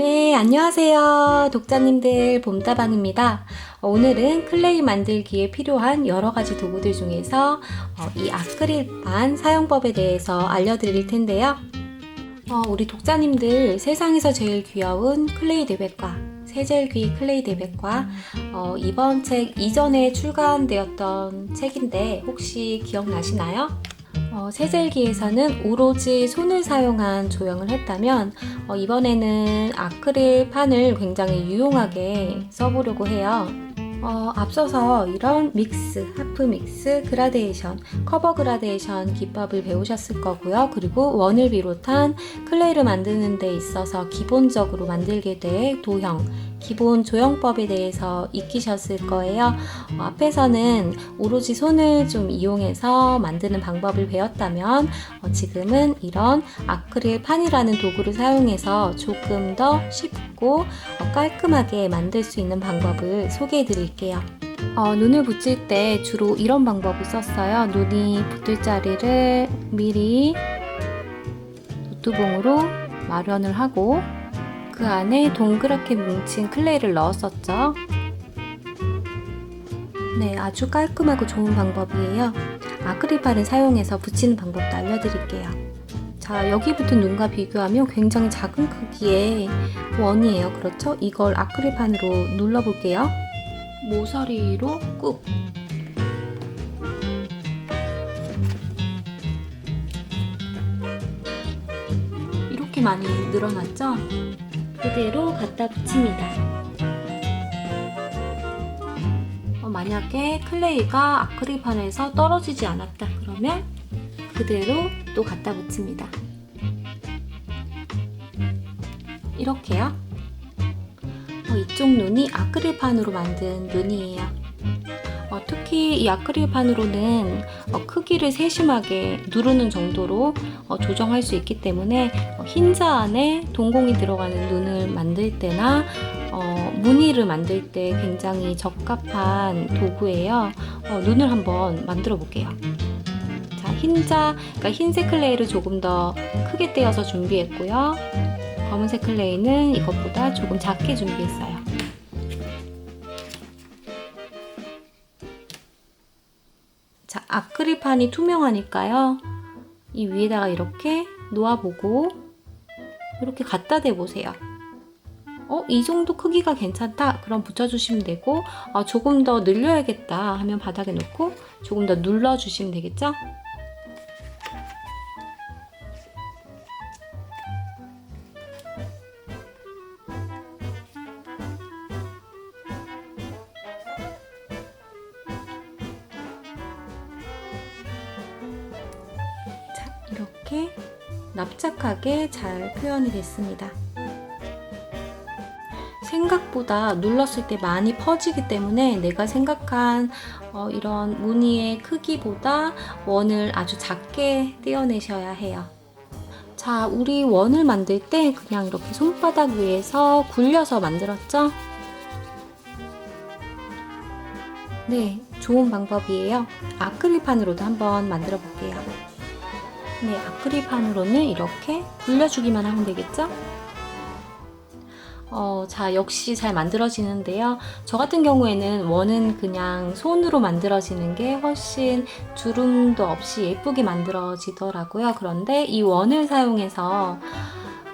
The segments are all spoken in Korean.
네, 안녕하세요. 독자님들 봄다방입니다. 어, 오늘은 클레이 만들기에 필요한 여러 가지 도구들 중에서 어, 이 아크릴판 사용법에 대해서 알려드릴 텐데요. 어, 우리 독자님들 세상에서 제일 귀여운 클레이 대백과 세젤귀 클레이 대백과 어, 이번 책 이전에 출간되었던 책인데 혹시 기억나시나요? 어, 세젤기에서는 오로지 손을 사용한 조형을 했다면 어, 이번에는 아크릴 판을 굉장히 유용하게 써보려고 해요. 어, 앞서서 이런 믹스, 하프 믹스, 그라데이션, 커버 그라데이션 기법을 배우셨을 거고요. 그리고 원을 비롯한 클레이를 만드는 데 있어서 기본적으로 만들게 될 도형, 기본 조형법에 대해서 익히셨을 거예요. 어, 앞에서는 오로지 손을 좀 이용해서 만드는 방법을 배웠다면 어, 지금은 이런 아크릴 판이라는 도구를 사용해서 조금 더 쉽고 어, 깔끔하게 만들 수 있는 방법을 소개해 드릴게요. 어, 눈을 붙일 때 주로 이런 방법을 썼어요. 눈이 붙을 자리를 미리 노트봉으로 마련을 하고 그 안에 동그랗게 뭉친 클레이를 넣었었죠. 네, 아주 깔끔하고 좋은 방법이에요. 아크릴판을 사용해서 붙이는 방법도 알려드릴게요. 자, 여기 붙은 눈과 비교하면 굉장히 작은 크기의 원이에요. 그렇죠? 이걸 아크릴판으로 눌러볼게요. 모서리로 꾹. 이렇게 많이 늘어났죠? 그대로 갖다 붙입니다. 어, 만약에 클레이가 아크릴판에서 떨어지지 않았다 그러면 그대로 또 갖다 붙입니다. 이렇게요. 어, 이쪽 눈이 아크릴판으로 만든 눈이에요. 어, 특히 이 아크릴판으로는 어, 크기를 세심하게 누르는 정도로 어, 조정할 수 있기 때문에 어, 흰자 안에 동공이 들어가는 눈을 만들 때나 어, 무늬를 만들 때 굉장히 적합한 도구예요. 어, 눈을 한번 만들어 볼게요. 자, 흰자, 그러니까 흰색 클레이를 조금 더 크게 떼어서 준비했고요. 검은색 클레이는 이것보다 조금 작게 준비했어요. 판이 투명하니까요. 이 위에다가 이렇게 놓아보고 이렇게 갖다 대보세요. 어, 이 정도 크기가 괜찮다. 그럼 붙여주시면 되고 아, 조금 더 늘려야겠다 하면 바닥에 놓고 조금 더 눌러주시면 되겠죠? 이렇게 납작하게 잘 표현이 됐습니다. 생각보다 눌렀을 때 많이 퍼지기 때문에 내가 생각한 어, 이런 무늬의 크기보다 원을 아주 작게 떼어내셔야 해요. 자, 우리 원을 만들 때 그냥 이렇게 손바닥 위에서 굴려서 만들었죠? 네, 좋은 방법이에요. 아크릴판으로도 한번 만들어 볼게요. 네, 아크릴판으로는 이렇게 굴려주기만 하면 되겠죠? 어, 자, 역시 잘 만들어지는데요. 저 같은 경우에는 원은 그냥 손으로 만들어지는 게 훨씬 주름도 없이 예쁘게 만들어지더라고요. 그런데 이 원을 사용해서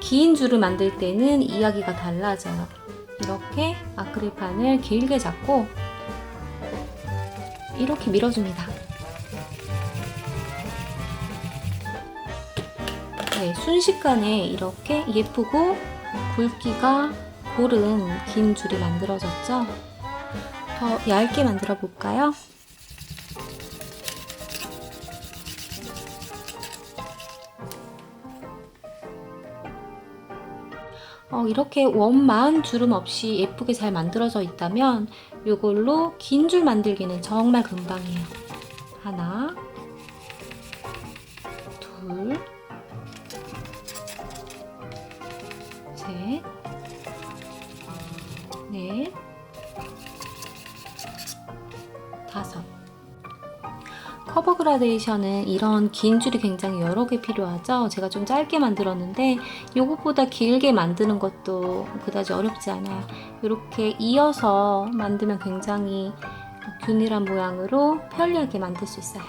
긴 줄을 만들 때는 이야기가 달라져요. 이렇게 아크릴판을 길게 잡고 이렇게 밀어줍니다. 네, 순식간에 이렇게 예쁘고 굵기가 고른 긴 줄이 만들어졌죠? 더 얇게 만들어 볼까요? 어, 이렇게 원만 주름 없이 예쁘게 잘 만들어져 있다면 이걸로 긴 줄 만들기는 정말 금방이에요. 하나, 둘, 넷, 커버 그라데이션은 이런 긴 줄이 굉장히 여러 개 필요하죠. 제가 좀 짧게 만들었는데 이것보다 길게 만드는 것도 그다지 어렵지 않아요. 이렇게 이어서 만들면 굉장히 균일한 모양으로 편리하게 만들 수 있어요.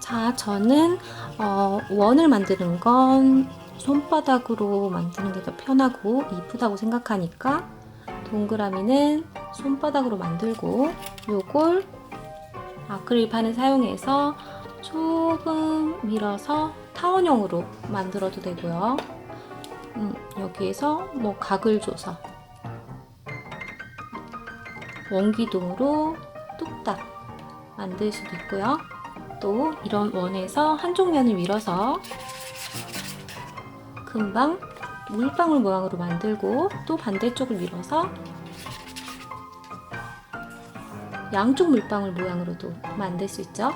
자, 저는 어, 원을 만드는 건 손바닥으로 만드는 게 더 편하고 이쁘다고 생각하니까 동그라미는 손바닥으로 만들고 요걸 아크릴판을 사용해서 조금 밀어서 타원형으로 만들어도 되고요. 음, 여기에서 뭐 각을 줘서 원기둥으로 뚝딱 만들 수도 있고요. 또 이런 원에서 한쪽 면을 밀어서 금방 물방울 모양으로 만들고 또 반대쪽을 밀어서 양쪽 물방울 모양으로도 만들 수 있죠.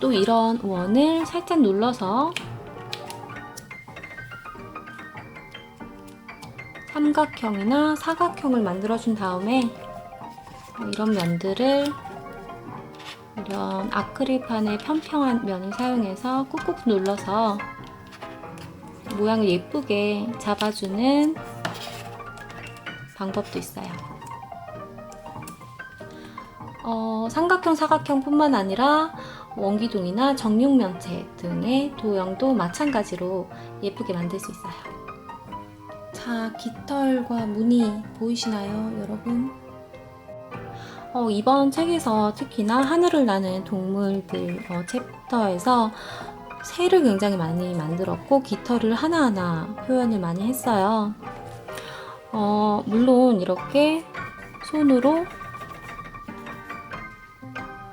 또 이런 원을 살짝 눌러서 삼각형이나 사각형을 만들어준 다음에 이런 면들을 이런 아크릴판의 평평한 면을 사용해서 꾹꾹 눌러서 모양을 예쁘게 잡아주는 방법도 있어요. 어, 삼각형, 사각형 뿐만 아니라 원기둥이나 정육면체 등의 도형도 마찬가지로 예쁘게 만들 수 있어요. 자, 깃털과 무늬 보이시나요, 여러분? 어, 이번 책에서 특히나 하늘을 나는 동물들 어, 챕터에서 새를 굉장히 많이 만들었고 깃털을 하나하나 표현을 많이 했어요. 어, 물론 이렇게 손으로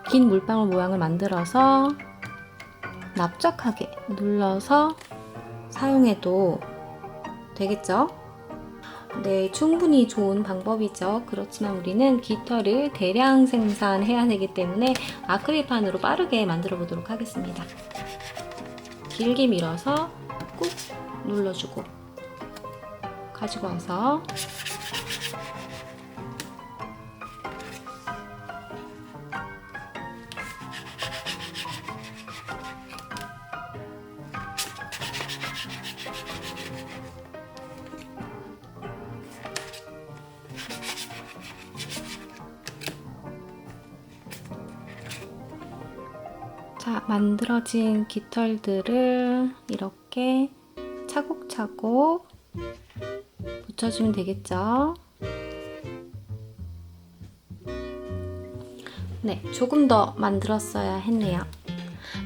긴 물방울 모양을 만들어서 납작하게 눌러서 사용해도 되겠죠? 네, 충분히 좋은 방법이죠. 그렇지만 우리는 깃털을 대량 생산해야 되기 때문에 아크릴판으로 빠르게 만들어 보도록 하겠습니다. 길게 밀어서 꾹 눌러주고 가지고 와서 자, 만들어진 깃털들을 이렇게 차곡차곡 붙여주면 되겠죠? 네, 조금 더 만들었어야 했네요.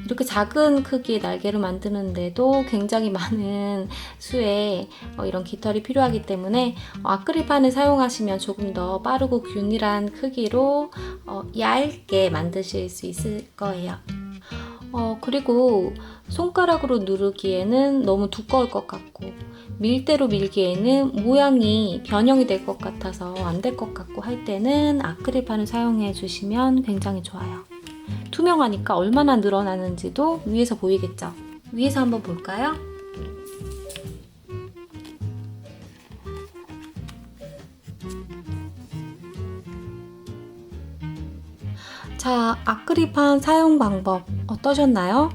이렇게 작은 크기의 날개를 만드는데도 굉장히 많은 수의 어, 이런 깃털이 필요하기 때문에 어, 아크릴판을 사용하시면 조금 더 빠르고 균일한 크기로 어, 얇게 만드실 수 있을 거예요. 어, 그리고 손가락으로 누르기에는 너무 두꺼울 것 같고, 밀대로 밀기에는 모양이 변형이 될 것 같아서 안 될 것 같고 할 때는 아크릴판을 사용해 주시면 굉장히 좋아요. 투명하니까 얼마나 늘어나는지도 위에서 보이겠죠? 위에서 한번 볼까요? 자, 아크릴판 사용 방법 어떠셨나요?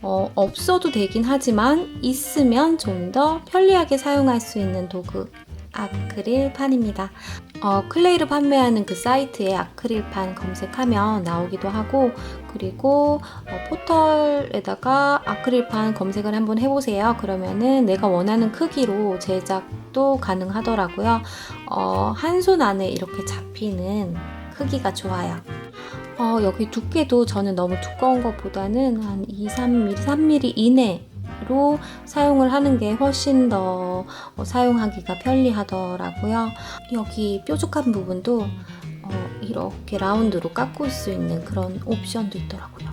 어, 없어도 되긴 하지만 있으면 좀 더 편리하게 사용할 수 있는 도구 아크릴판입니다. 어, 클레이를 판매하는 그 사이트에 아크릴판 검색하면 나오기도 하고 그리고 어, 포털에다가 아크릴판 검색을 한번 해보세요. 그러면은 내가 원하는 크기로 제작도 가능하더라고요. 어, 한 손 안에 이렇게 잡히는 크기가 좋아요. 어, 여기 두께도 저는 너무 두꺼운 것보다는 한 2, 3mm, 3mm 이내로 사용을 하는 게 훨씬 더 어, 사용하기가 편리하더라고요. 여기 뾰족한 부분도 어, 이렇게 라운드로 깎을 수 있는 그런 옵션도 있더라고요.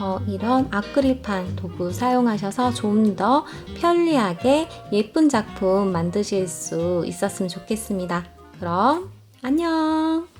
어, 이런 아크릴판 도구 사용하셔서 좀 더 편리하게 예쁜 작품 만드실 수 있었으면 좋겠습니다. 그럼 안녕!